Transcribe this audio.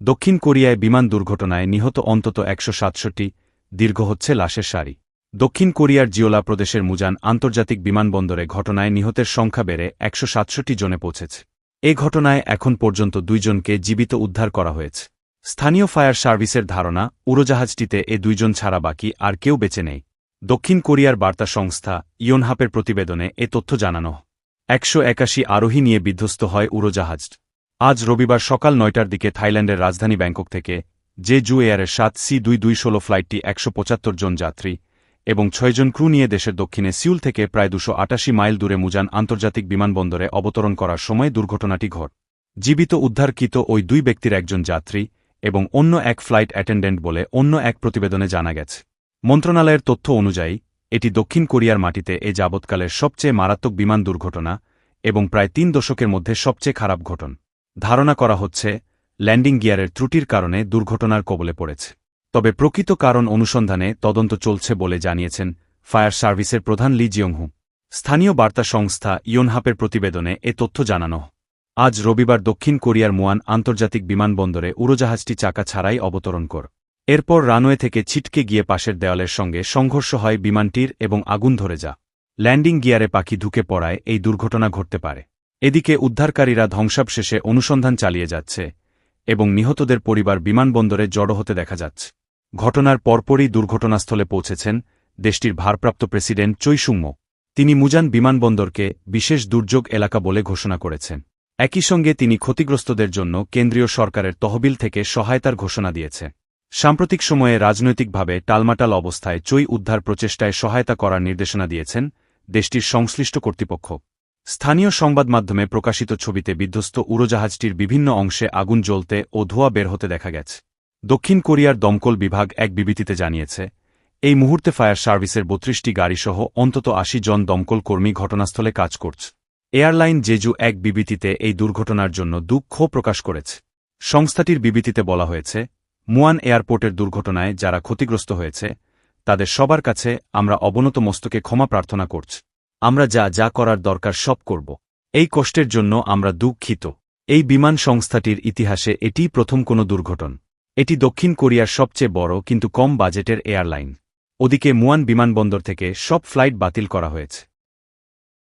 দক্ষিণ কোরিয়ায় বিমান দুর্ঘটনায় নিহত অন্তত একশো সাতষট্টি দীর্ঘ হচ্ছে লাশের সারি। দক্ষিণ কোরিয়ার জিওলা প্রদেশের মুজান আন্তর্জাতিক বিমানবন্দরে ঘটনায় নিহতের সংখ্যা বেড়ে একশো সাতষট্টি জনে পৌঁছেছে। এ ঘটনায় এখন পর্যন্ত দুইজনকে জীবিত উদ্ধার করা হয়েছে। স্থানীয় ফায়ার সার্ভিসের ধারণা, উড়োজাহাজটিতে এ দুইজন ছাড়া বাকি আর কেউ বেঁচে নেই। দক্ষিণ কোরিয়ার বার্তা সংস্থা ইয়নহাপের প্রতিবেদনে এ তথ্য জানানো একশো একাশি আরোহী নিয়ে বিধ্বস্ত হয় উড়োজাহাজ। আজ রবিবার সকাল নয়টার দিকে থাইল্যান্ডের রাজধানী ব্যাংকক থেকে যে জু এয়ারের সাত সি দুই দুই ষোলো ফ্লাইটটি একশো পঁচাত্তর জন যাত্রী এবং ছয়জন ক্রু নিয়ে দেশের দক্ষিণে সিউল থেকে প্রায় দুশো আটাশি মাইল দূরে মুজান আন্তর্জাতিক বিমানবন্দরে অবতরণ করার সময় দুর্ঘটনাটি ঘট। জীবিত উদ্ধারকৃত ওই দুই ব্যক্তির একজন যাত্রী এবং অন্য এক ফ্লাইট অ্যাটেন্ডেন্ট বলে অন্য এক প্রতিবেদনে জানা গেছে। মন্ত্রণালয়ের তথ্য অনুযায়ী, এটি দক্ষিণ কোরিয়ার মাটিতে এ যাবৎকালের সবচেয়ে মারাত্মক বিমান দুর্ঘটনা এবং প্রায় তিন দশকের মধ্যে সবচেয়ে খারাপ ঘটন। ধারণা করা হচ্ছে, ল্যান্ডিং গিয়ারের ত্রুটির কারণে দুর্ঘটনার কবলে পড়েছে। তবে প্রকৃত কারণ অনুসন্ধানে তদন্ত চলছে বলে জানিয়েছেন ফায়ার সার্ভিসের প্রধান লি জিয়ংহু। স্থানীয় বার্তা সংস্থা ইয়নহাপের প্রতিবেদনে এ তথ্য জানানো। আজ রবিবার দক্ষিণ কোরিয়ার মুয়ান আন্তর্জাতিক বিমানবন্দরে উড়োজাহাজটি চাকা ছাড়াই অবতরণ কর। এরপর রানওয়ে থেকে ছিটকে গিয়ে পাশের দেওয়ালের সঙ্গে সংঘর্ষ হয় বিমানটির এবং আগুন ধরে যা ল্যান্ডিং গিয়ারে পাখি ঢুকে পড়ায় এই দুর্ঘটনা ঘটতে পারে। এদিকে উদ্ধারকারীরা ধ্বংসাবশেষে অনুসন্ধান চালিয়ে যাচ্ছে এবং নিহতদের পরিবার বিমানবন্দরে জড়ো হতে দেখা যাচ্ছে। ঘটনার পরপরই দুর্ঘটনাস্থলে পৌঁছেছেন দেশটির ভারপ্রাপ্ত প্রেসিডেন্ট চৈসুম্য তিনি মুজান বিমানবন্দরকে বিশেষ দুর্যোগ এলাকা বলে ঘোষণা করেছেন। একই সঙ্গে তিনি ক্ষতিগ্রস্তদের জন্য কেন্দ্রীয় সরকারের তহবিল থেকে সহায়তার ঘোষণা দিয়েছে সাম্প্রতিক সময়ে রাজনৈতিকভাবে টালমাটাল অবস্থায় চৈ উদ্ধার প্রচেষ্টায় সহায়তা করার নির্দেশনা দিয়েছেন দেশটির সংশ্লিষ্ট কর্তৃপক্ষ। স্থানীয় সংবাদ মাধ্যমে প্রকাশিত ছবিতে বিধ্বস্ত উড়োজাহাজটির বিভিন্ন অংশে আগুন জ্বলতে ও ধোঁয়া বের হতে দেখা গেছে। দক্ষিণ কোরিয়ার দমকল বিভাগ এক বিবৃতিতে জানিয়েছে, এই মুহূর্তে ফায়ার সার্ভিসের বত্রিশটি গাড়িসহ অন্তত আশি জন দমকল কর্মী ঘটনাস্থলে কাজ করছে। এয়ারলাইন জেজু এক বিবৃতিতে এই দুর্ঘটনার জন্য দুঃখ প্রকাশ করেছে। সংস্থাটির বিবৃতিতে বলা হয়েছে, মুয়ান এয়ারপোর্টের দুর্ঘটনায় যারা ক্ষতিগ্রস্ত হয়েছে, তাদের সবার কাছে আমরা অবনত মস্তকে ক্ষমা প্রার্থনা করছি। আমরা যা যা করার দরকার সব করব। এই কষ্টের জন্য আমরা দুঃখিত। এই বিমান সংস্থাটির ইতিহাসে এটি প্রথম কোনো দুর্ঘটন। এটি দক্ষিণ কোরিয়ার সবচেয়ে বড় কিন্তু কম বাজেটের এয়ারলাইন। ওদিকে মুয়ান বিমানবন্দর থেকে সব ফ্লাইট বাতিল করা হয়েছে।